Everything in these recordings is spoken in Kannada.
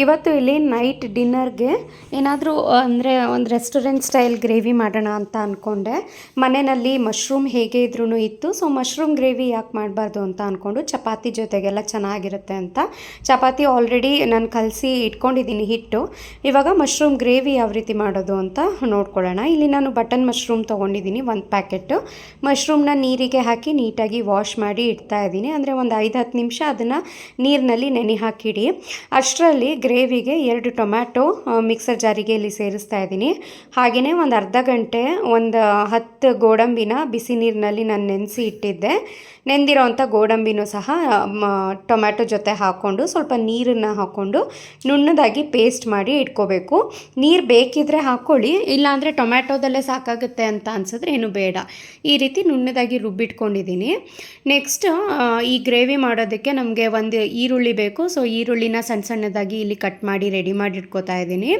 ಇವತ್ತು ಇಲ್ಲಿ ನೈಟ್ ಡಿನ್ನರ್ಗೆ ಏನಾದರೂ ಅಂದರೆ ಒಂದು ರೆಸ್ಟೋರೆಂಟ್ ಸ್ಟೈಲ್ ಗ್ರೇವಿ ಮಾಡೋಣ ಅಂತ ಅಂದ್ಕೊಂಡೆ ಮನೆಯಲ್ಲಿ ಮಶ್ರೂಮ್ ಹೇಗೆ ಇದ್ರೂ ಇತ್ತು. ಸೊ ಮಶ್ರೂಮ್ ಗ್ರೇವಿ ಯಾಕೆ ಮಾಡಬಾರ್ದು ಅಂತ ಅಂದ್ಕೊಂಡು ಚಪಾತಿ ಜೊತೆಗೆಲ್ಲ ಚೆನ್ನಾಗಿರುತ್ತೆ ಅಂತ. ಚಪಾತಿ ಆಲ್ರೆಡಿ ನಾನು ಕಲಸಿ ಇಟ್ಕೊಂಡಿದ್ದೀನಿ ಹಿಟ್ಟು. ಇವಾಗ ಮಶ್ರೂಮ್ ಗ್ರೇವಿ ಯಾವ ರೀತಿ ಮಾಡೋದು ಅಂತ ನೋಡ್ಕೊಳ್ಳೋಣ. ಇಲ್ಲಿ ನಾನು ಬಟನ್ ಮಶ್ರೂಮ್ ತೊಗೊಂಡಿದ್ದೀನಿ ಒಂದು ಪ್ಯಾಕೆಟು ಮಶ್ರೂಮ್ನ ನೀರಿಗೆ ಹಾಕಿ ನೀಟಾಗಿ ವಾಶ್ ಮಾಡಿ ಇಡ್ತಾ ಇದ್ದೀನಿ. ಅಂದರೆ ಒಂದು ಐದು ಹತ್ತು ನಿಮಿಷ ಅದನ್ನು ನೀರಿನಲ್ಲಿ ನೆನೆ ಹಾಕಿಡಿ. ಅಷ್ಟರಲ್ಲಿ ಗ್ರೇವಿಗೆ ಎರಡು ಟೊಮ್ಯಾಟೊ ಮಿಕ್ಸರ್ ಜಾರಿಗೆ ಇಲ್ಲಿ ಸೇರಿಸ್ತಾ ಇದ್ದೀನಿ. ಹಾಗೆಯೇ ಒಂದು ಅರ್ಧ ಗಂಟೆ, ಒಂದು ಹತ್ತು ಗೋಡಂಬಿನ ಬಿಸಿ ನೀರಿನಲ್ಲಿ ನಾನು ನೆನೆಸಿ ಇಟ್ಟಿದ್ದೆ. ನೆಂದಿರೋವಂಥ ಗೋಡಂಬಿನೂ ಸಹ ಟೊಮ್ಯಾಟೊ ಜೊತೆ ಹಾಕ್ಕೊಂಡು ಸ್ವಲ್ಪ ನೀರನ್ನು ಹಾಕ್ಕೊಂಡು ನುಣ್ಣದಾಗಿ ಪೇಸ್ಟ್ ಮಾಡಿ ಇಟ್ಕೋಬೇಕು. ನೀರು ಬೇಕಿದ್ರೆ ಹಾಕ್ಕೊಳ್ಳಿ ಇಲ್ಲಾಂದರೆ ಟೊಮ್ಯಾಟೊದಲ್ಲೇ ಸಾಕಾಗುತ್ತೆ ಅಂತ ಅನ್ಸಿದ್ರೆ ಏನು ಬೇಡ. ಈ ರೀತಿ ನುಣ್ಣದಾಗಿ ರುಬ್ಬಿಟ್ಕೊಂಡಿದ್ದೀನಿ. ನೆಕ್ಸ್ಟ್ ಈ ಗ್ರೇವಿ ಮಾಡೋದಕ್ಕೆ ನಮಗೆ ಒಂದು ಈರುಳ್ಳಿ ಬೇಕು. ಸೊ ಈರುಳ್ಳಿನ ಸಣ್ಣ ಸಣ್ಣದಾಗಿ ಕಟ್ ಮಾಡಿ ರೆಡಿ ಮಾಡಿ ಇಟ್ಕೋತಾ ಇದ್ದೀನಿ.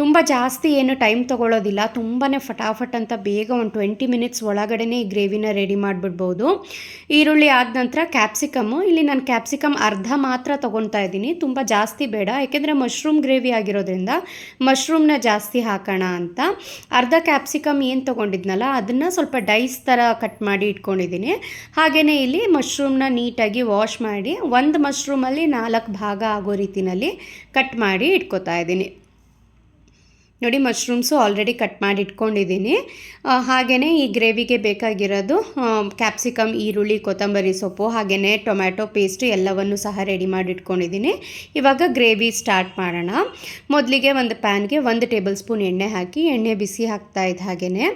ತುಂಬ ಜಾಸ್ತಿ ಏನು ಟೈಮ್ ತೊಗೊಳ್ಳೋದಿಲ್ಲ ತುಂಬಾ ಫಟಾಫಟ್ ಅಂತ ಬೇಗ ಒಂದು ಟ್ವೆಂಟಿ ಮಿನಿಟ್ಸ್ ಒಳಗಡೆನೇ ಈ ಗ್ರೇವಿನ ರೆಡಿ ಮಾಡಿಬಿಡ್ಬೋದು. ಈರುಳ್ಳಿ ಆದ ನಂತರ ಕ್ಯಾಪ್ಸಿಕಮ್ಮು ಇಲ್ಲಿ ನಾನು ಕ್ಯಾಪ್ಸಿಕಮ್ ಅರ್ಧ ಮಾತ್ರ ತೊಗೊತಾ ಇದ್ದೀನಿ. ತುಂಬ ಜಾಸ್ತಿ ಬೇಡ. ಯಾಕೆಂದರೆ ಮಶ್ರೂಮ್ ಗ್ರೇವಿ ಆಗಿರೋದ್ರಿಂದ ಮಶ್ರೂಮ್ನ ಜಾಸ್ತಿ ಹಾಕೋಣ ಅಂತ. ಅರ್ಧ ಕ್ಯಾಪ್ಸಿಕಮ್ ಏನು ತೊಗೊಂಡಿದ್ನಲ್ಲ, ಅದನ್ನು ಸ್ವಲ್ಪ ಡೈಸ್ ಥರ ಕಟ್ ಮಾಡಿ ಇಟ್ಕೊಂಡಿದ್ದೀನಿ. ಹಾಗೆಯೇ ಇಲ್ಲಿ ಮಶ್ರೂಮ್ನ ನೀಟಾಗಿ ವಾಶ್ ಮಾಡಿ, ಒಂದು ಮಶ್ರೂಮಲ್ಲಿ ನಾಲ್ಕು ಭಾಗ ಆಗೋ ರೀತಿನಲ್ಲಿ ಕಟ್ ಮಾಡಿ ಇಟ್ಕೋತಾ ಇದ್ದೀನಿ. ನೋಡಿ ಮಶ್ರೂಮ್ಸು ಆಲ್ರೆಡಿ ಕಟ್ ಮಾಡಿ ಇಟ್ಕೊಂಡಿದ್ದೀನಿ ಹಾಗೆಯೇ ಈ ಗ್ರೇವಿಗೆ ಬೇಕಾಗಿರೋದು ಕ್ಯಾಪ್ಸಿಕಮ್ ಈರುಳ್ಳಿ, ಕೊತ್ತಂಬರಿ ಸೊಪ್ಪು ಹಾಗೆಯೇ ಟೊಮ್ಯಾಟೊ ಪೇಸ್ಟ್ ಎಲ್ಲವನ್ನು ಸಹ ರೆಡಿ ಮಾಡಿ ಇಟ್ಕೊಂಡಿದ್ದೀನಿ ಇವಾಗ ಗ್ರೇವಿ ಸ್ಟಾರ್ಟ್ ಮಾಡೋಣ. ಮೊದಲಿಗೆ ಒಂದು ಪ್ಯಾನ್ಗೆ ಒಂದು ಟೇಬಲ್ ಸ್ಪೂನ್ ಎಣ್ಣೆ ಹಾಕಿ, ಎಣ್ಣೆ ಬಿಸಿ ಹಾಕ್ತಾ ಇದ್ದ ಹಾಗೆಯೇ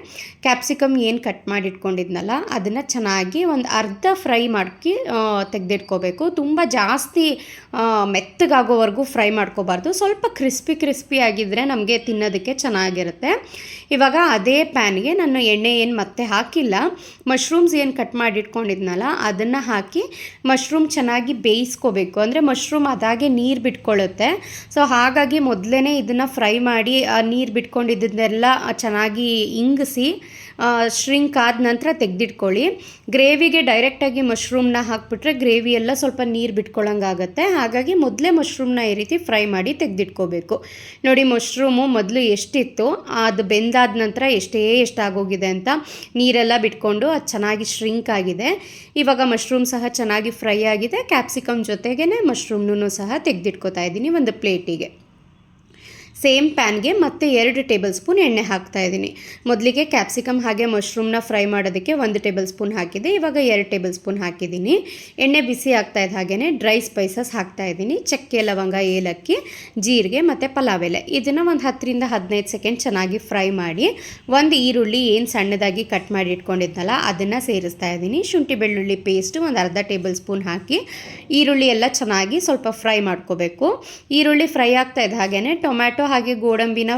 ಕ್ಯಾಪ್ಸಿಕಮ್ ಏನು ಕಟ್ ಮಾಡಿ ಇಟ್ಕೊಂಡಿದ್ನಲ್ಲ ಅದನ್ನು ಚೆನ್ನಾಗಿ ಒಂದು ಅರ್ಧ ಫ್ರೈ ಮಾಡ್ಕಿ ತೆಗೆದಿಟ್ಕೋಬೇಕು. ತುಂಬ ಜಾಸ್ತಿ ಮೆತ್ತಗಾಗೋವರೆಗೂ ಫ್ರೈ ಮಾಡ್ಕೋಬಾರ್ದು. ಸ್ವಲ್ಪ ಕ್ರಿಸ್ಪಿ ಕ್ರಿಸ್ಪಿ ಆಗಿದ್ದರೆ ನಮಗೆ ತಿನ್ನೋದು ಅದಕ್ಕೆ ಚೆನ್ನಾಗಿರುತ್ತೆ. ಇವಾಗ ಅದೇ ಪ್ಯಾನ್ಗೆ ನಾನು ಎಣ್ಣೆ ಏನು ಮತ್ತೆ ಹಾಕಿಲ್ಲ. ಮಶ್ರೂಮ್ಸ್ ಏನು ಕಟ್ ಮಾಡಿಟ್ಕೊಂಡಿದ್ನಲ್ಲ, ಅದನ್ನು ಹಾಕಿ ಮಶ್ರೂಮ್ ಚೆನ್ನಾಗಿ ಬೇಯಿಸ್ಕೋಬೇಕು. ಅಂದರೆ ಮಶ್ರೂಮ್ ಅದಾಗೆ ನೀರು ಬಿಟ್ಕೊಳ್ಳುತ್ತೆ. ಸೊ ಹಾಗಾಗಿ ಮೊದಲೇ ಇದನ್ನು ಫ್ರೈ ಮಾಡಿ ನೀರು ಬಿಟ್ಕೊಂಡಿದ್ದನ್ನೆಲ್ಲ ಚೆನ್ನಾಗಿ ಇಂಗಿಸಿ ಶ್ರಿಂಕ್ ಆದ ನಂತರ ತೆಗೆದಿಟ್ಕೊಳ್ಳಿ. ಗ್ರೇವಿಗೆ ಡೈರೆಕ್ಟಾಗಿ ಮಶ್ರೂಮ್ನ ಹಾಕ್ಬಿಟ್ರೆ ಗ್ರೇವಿ ಎಲ್ಲ ಸ್ವಲ್ಪ ನೀರು ಬಿಟ್ಕೊಳ್ಳೋಂಗಾಗತ್ತೆ ಹಾಗಾಗಿ ಮೊದಲೇ ಮಶ್ರೂಮ್ನ ಈ ರೀತಿ ಫ್ರೈ ಮಾಡಿ ತೆಗೆದಿಟ್ಕೋಬೇಕು. ನೋಡಿ ಮಶ್ರೂಮು ಮೊದಲು ಎಷ್ಟಿತ್ತು ಅದು ಬೆಂದಾದ ನಂತರ ಎಷ್ಟೇ ಎಷ್ಟಾಗೋಗಿದೆ ಅಂತ ನೀರೆಲ್ಲ ಬಿಟ್ಕೊಂಡು ಅದು ಚೆನ್ನಾಗಿ ಶ್ರಿಂಕ್ ಆಗಿದೆ. ಇವಾಗ ಮಶ್ರೂಮ್ ಸಹ ಚೆನ್ನಾಗಿ ಫ್ರೈ ಆಗಿದೆ. ಕ್ಯಾಪ್ಸಿಕಮ್ ಜೊತೆಗೇ ಮಶ್ರೂಮ್ನೂ ಸಹ ತೆಗೆದಿಟ್ಕೋತಾ ಇದ್ದೀನಿ ಒಂದು ಪ್ಲೇಟಿಗೆ ಸೇಮ್ ಪ್ಯಾನ್ಗೆ ಮತ್ತೆ ಎರಡು ಟೇಬಲ್ ಸ್ಪೂನ್ ಎಣ್ಣೆ ಹಾಕ್ತಾ ಇದ್ದೀನಿ. ಮೊದಲಿಗೆ ಕ್ಯಾಪ್ಸಿಕಮ್ ಹಾಗೆ ಮಶ್ರೂಮ್ನ ಫ್ರೈ ಮಾಡೋದಕ್ಕೆ ಒಂದು ಟೇಬಲ್ ಸ್ಪೂನ್ ಹಾಕಿದೆ. ಇವಾಗ ಎರಡು ಟೇಬಲ್ ಸ್ಪೂನ್ ಹಾಕಿದ್ದೀನಿ. ಎಣ್ಣೆ ಬಿಸಿ ಆಗ್ತಾ ಇದ್ದ ಹಾಗೆಯೇ ಡ್ರೈ ಸ್ಪೈಸಸ್ ಹಾಕ್ತಾ ಇದ್ದೀನಿ. ಚಕ್ಕೆ, ಲವಂಗ, ಏಲಕ್ಕಿ, ಜೀರಿಗೆ ಮತ್ತು ಪಲಾವ್ ಎಲೆ. ಇದನ್ನು ಒಂದು ಹತ್ತರಿಂದ ಹದಿನೈದು ಸೆಕೆಂಡ್ ಚೆನ್ನಾಗಿ ಫ್ರೈ ಮಾಡಿ ಒಂದು ಈರುಳ್ಳಿ ಏನು ಸಣ್ಣದಾಗಿ ಕಟ್ ಮಾಡಿ ಇಟ್ಕೊಂಡಿದ್ನಲ್ಲ ಅದನ್ನು ಸೇರಿಸ್ತಾ ಇದ್ದೀನಿ. ಶುಂಠಿ, ಬೆಳ್ಳುಳ್ಳಿ ಪೇಸ್ಟ್ ಒಂದು ಅರ್ಧ ಟೇಬಲ್ ಸ್ಪೂನ್ ಹಾಕಿ ಈರುಳ್ಳಿ ಎಲ್ಲ ಚೆನ್ನಾಗಿ ಸ್ವಲ್ಪ ಫ್ರೈ ಮಾಡ್ಕೋಬೇಕು. ಈರುಳ್ಳಿ ಫ್ರೈ ಆಗ್ತಾ ಇದ್ದ ಹಾಗೆಯೇ ಟೊಮ್ಯಾಟೊ ಹಾಗೆ ಗೋಡಂಬಿನ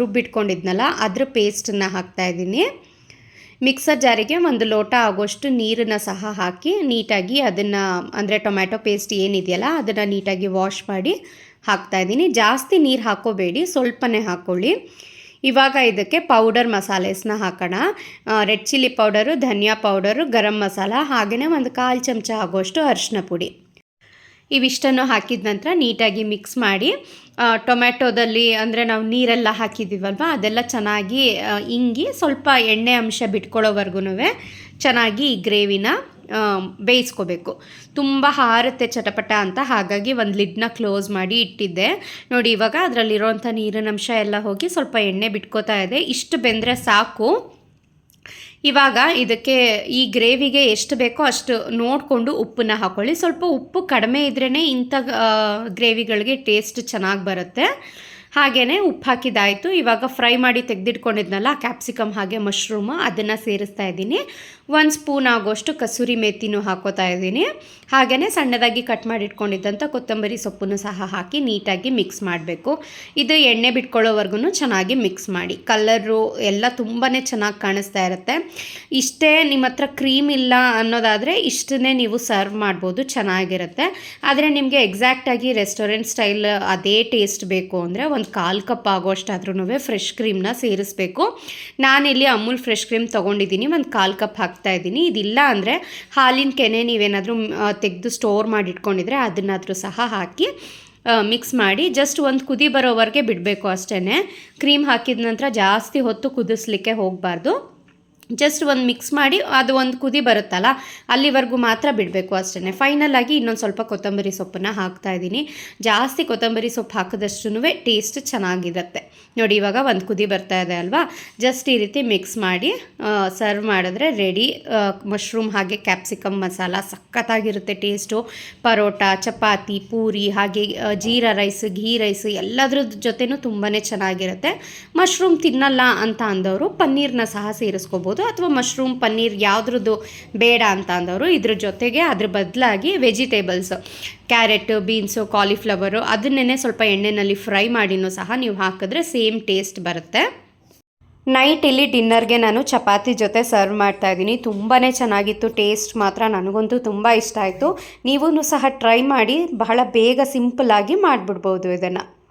ರುಬ್ಬಿಟ್ಕೊಂಡಿದ್ನಲ್ಲ, ಅದ್ರ ಪೇಸ್ಟನ್ನು ಹಾಕ್ತಾ ಇದ್ದೀನಿ. ಮಿಕ್ಸರ್ ಜಾರಿಗೆ ಒಂದು ಲೋಟ ಆಗೋಷ್ಟು ನೀರನ್ನು ಸಹ ಹಾಕಿ ನೀಟಾಗಿ ಅದನ್ನು, ಅಂದರೆ ಟೊಮ್ಯಾಟೊ ಪೇಸ್ಟ್ ಏನಿದೆಯಲ್ಲ, ಅದನ್ನು ನೀಟಾಗಿ ವಾಶ್ ಮಾಡಿ ಹಾಕ್ತಾ ಇದ್ದೀನಿ. ಜಾಸ್ತಿ ನೀರು ಹಾಕೋಬೇಡಿ, ಸ್ವಲ್ಪನೇ ಹಾಕ್ಕೊಳ್ಳಿ ಇವಾಗ ಇದಕ್ಕೆ ಪೌಡರ್ ಮಸಾಲೆಸ್ನ ಹಾಕೋಣ. ರೆಡ್ ಚಿಲ್ಲಿ ಪೌಡರು, ಧನಿಯಾ ಪೌಡರು, ಗರಂ ಮಸಾಲ ಹಾಗೆಯೇ ಒಂದು ಕಾಲು ಚಮಚ ಆಗೋಷ್ಟು ಅರಿಶಿನ ಪುಡಿ. ಇವಿಷ್ಟನ್ನು ಹಾಕಿದ ನಂತರ ನೀಟಾಗಿ ಮಿಕ್ಸ್ ಮಾಡಿ ಟೊಮ್ಯಾಟೋದಲ್ಲಿ ಅಂದರೆ ನಾವು ನೀರೆಲ್ಲ ಹಾಕಿದ್ದೀವಲ್ವ, ಅದೆಲ್ಲ ಚೆನ್ನಾಗಿ ಇಂಗಿ ಸ್ವಲ್ಪ ಎಣ್ಣೆ ಅಂಶ ಬಿಟ್ಕೊಳ್ಳೋವರೆಗೂ ಚೆನ್ನಾಗಿ ಈ ಗ್ರೇವಿನ ಬೇಯಿಸ್ಕೋಬೇಕು. ತುಂಬ ಹಾರುತ್ತೆ ಚಟಪಟ ಅಂತ, ಹಾಗಾಗಿ ಒಂದು ಲಿಡ್ನ ಕ್ಲೋಸ್ ಮಾಡಿ ಇಟ್ಟಿದ್ದೆ. ನೋಡಿ, ಇವಾಗ ಅದರಲ್ಲಿರೋಂಥ ನೀರಿನ ಅಂಶ ಎಲ್ಲ ಹೋಗಿ ಸ್ವಲ್ಪ ಎಣ್ಣೆ ಬಿಟ್ಕೋತಾ ಇದೆ. ಇಷ್ಟು ಬೆಂದರೆ ಸಾಕು. ಇವಾಗ ಇದಕ್ಕೆ ಈ ಗ್ರೇವಿಗೆ ಎಷ್ಟು ಬೇಕೋ ಅಷ್ಟು ನೋಡಿಕೊಂಡು ಉಪ್ಪನ್ನ ಹಾಕ್ಕೊಳ್ಳಿ ಸ್ವಲ್ಪ ಉಪ್ಪು ಕಡಿಮೆ ಇದ್ರೇ ಇಂಥ ಗ್ರೇವಿಗಳಿಗೆ ಟೇಸ್ಟ್ ಚೆನ್ನಾಗಿ ಬರುತ್ತೆ. ಹಾಗೆಯೇ ಉಪ್ಪು ಹಾಕಿದ್ದಾಯಿತು. ಇವಾಗ ಫ್ರೈ ಮಾಡಿ ತೆಗೆದಿಟ್ಕೊಂಡಿದ್ನಲ್ಲ ಕ್ಯಾಪ್ಸಿಕಮ್ ಹಾಗೆ ಮಶ್ರೂಮ್ ಅದನ್ನು ಸೇರಿಸ್ತಾ ಇದ್ದೀನಿ. ಒಂದು ಸ್ಪೂನ್ ಆಗೋಷ್ಟು ಕಸೂರಿ ಮೇಥಿನೂ ಹಾಕೋತಾ ಇದ್ದೀನಿ. ಹಾಗೆಯೇ ಸಣ್ಣದಾಗಿ ಕಟ್ ಮಾಡಿಟ್ಕೊಂಡಿದ್ದಂಥ ಕೊತ್ತಂಬರಿ ಸೊಪ್ಪನ್ನು ಸಹ ಹಾಕಿ ನೀಟಾಗಿ ಮಿಕ್ಸ್ ಮಾಡಬೇಕು. ಇದು ಎಣ್ಣೆ ಬಿಟ್ಕೊಳ್ಳೋವರೆಗೂ ಚೆನ್ನಾಗಿ ಮಿಕ್ಸ್ ಮಾಡಿ. ಕಲರು ಎಲ್ಲ ತುಂಬಾ ಚೆನ್ನಾಗಿ ಕಾಣಿಸ್ತಾ ಇರುತ್ತೆ. ಇಷ್ಟೇ ನಿಮ್ಮ ಹತ್ರ ಕ್ರೀಮ್ ಇಲ್ಲ ಅನ್ನೋದಾದರೆ ಇಷ್ಟನ್ನೇ ನೀವು ಸರ್ವ್ ಮಾಡ್ಬೋದು, ಚೆನ್ನಾಗಿರುತ್ತೆ. ಆದರೆ ನಿಮಗೆ ಎಕ್ಸಾಕ್ಟಾಗಿ ರೆಸ್ಟೋರೆಂಟ್ ಸ್ಟೈಲ್ ಅದೇ ಟೇಸ್ಟ್ ಬೇಕು ಅಂದರೆ ಒಂದು ಕಾಲು ಕಪ್ ಆಗೋಷ್ಟಾದ್ರೂ ಫ್ರೆಶ್ ಕ್ರೀಮ್ನ ಸೇರಿಸ್ಬೇಕು. ನಾನಿಲ್ಲಿ ಅಮೂಲ್ ಫ್ರೆಶ್ ಕ್ರೀಮ್ ತೊಗೊಂಡಿದ್ದೀನಿ, ಒಂದು ಕಾಲು ಕಪ್ ಹಾಕ್ತಾ ಇದ್ದೀನಿ. ಇದಿಲ್ಲ ಅಂದರೆ ಹಾಲಿನ ಕೆನೆ ನೀವೇನಾದರೂ ತೆಗೆದು ಸ್ಟೋರ್ ಮಾಡಿ ಇಟ್ಕೊಂಡಿದ್ರೆ ಅದನ್ನಾದರೂ ಸಹ ಹಾಕಿ ಮಿಕ್ಸ್ ಮಾಡಿ ಜಸ್ಟ್ ಒಂದು ಕುದಿ ಬರೋವರೆಗೆ ಬಿಡಬೇಕು ಅಷ್ಟೇ ಕ್ರೀಮ್ ಹಾಕಿದ ನಂತರ ಜಾಸ್ತಿ ಹೊತ್ತು ಕುದಿಸ್ಲಿಕ್ಕೆ ಹೋಗಬಾರ್ದು. ಜಸ್ಟ್ ಒಂದು ಮಿಕ್ಸ್ ಮಾಡಿ ಅದು ಒಂದು ಕುದಿ ಬರುತ್ತಲ್ಲ, ಅಲ್ಲಿವರೆಗೂ ಮಾತ್ರ ಬಿಡಬೇಕು ಅಷ್ಟೇ ಫೈನಲ್ ಆಗಿ ಇನ್ನೊಂದು ಸ್ವಲ್ಪ ಕೊತ್ತಂಬರಿ ಸೊಪ್ಪನ್ನು ಹಾಕ್ತಾ ಇದ್ದೀನಿ. ಜಾಸ್ತಿ ಕೊತ್ತಂಬರಿ ಸೊಪ್ಪು ಹಾಕಿದಷ್ಟು ಟೇಸ್ಟ್ ಚೆನ್ನಾಗಿರುತ್ತೆ. ನೋಡಿ, ಇವಾಗ ಒಂದು ಕುದಿ ಬರ್ತಾ ಇದೆ ಅಲ್ವಾ? ಜಸ್ಟ್ ಈ ರೀತಿ ಮಿಕ್ಸ್ ಮಾಡಿ ಸರ್ವ್ ಮಾಡಿದ್ರೆ ರೆಡಿ ಮಶ್ರೂಮ್ ಹಾಗೆ ಕ್ಯಾಪ್ಸಿಕಮ್ ಮಸಾಲ ಸಖತ್ತಾಗಿರುತ್ತೆ ಟೇಸ್ಟು ಪರೋಟ, ಚಪಾತಿ, ಪೂರಿ ಹಾಗೆ ಜೀರಾ ರೈಸ್ ಘೀ ರೈಸ್ ಎಲ್ಲದ್ರ ಜೊತೆನೂ ತುಂಬಾ ಚೆನ್ನಾಗಿರುತ್ತೆ. ಮಶ್ರೂಮ್ ತಿನ್ನಲ್ಲ ಅಂತ ಅಂದವರು ಪನ್ನೀರ್ನ ಸಹ ಸೇರಿಸ್ಕೋಬೋದು. ಅಥವಾ ಮಶ್ರೂಮ್ ಪನ್ನೀರ್ ಯಾವುದ್ರದ್ದು ಬೇಡ ಅಂತ ಅಂದವರು ಇದ್ರ ಜೊತೆಗೆ ಅದ್ರ ಬದಲಾಗಿ ವೆಜಿಟೇಬಲ್ಸ್ ಕ್ಯಾರೆಟ್ ಬೀನ್ಸು ಕಾಲಿಫ್ಲವರು ಅದನ್ನೇ ಸ್ವಲ್ಪ ಎಣ್ಣೆಯಲ್ಲಿ ಫ್ರೈ ಮಾಡಿನೂ ಸಹ ನೀವು ಹಾಕಿದ್ರೆ ಸೇಮ್ ಟೇಸ್ಟ್ ಬರುತ್ತೆ. ನೈಟ್ ಇಲ್ಲಿ ಡಿನ್ನರ್ಗೆ ನಾನು ಚಪಾತಿ ಜೊತೆ ಸರ್ವ್ ಮಾಡ್ತಾ ಇದ್ದೀನಿ. ತುಂಬಾ ಚೆನ್ನಾಗಿತ್ತು ಟೇಸ್ಟ್ ಮಾತ್ರ ನನಗಂತೂ ತುಂಬ ಇಷ್ಟ ಆಯಿತು. ನೀವೂ ಸಹ ಟ್ರೈ ಮಾಡಿ, ಬಹಳ ಬೇಗ ಸಿಂಪಲ್ಲಾಗಿ ಮಾಡಿಬಿಡ್ಬೋದು ಇದನ್ನು.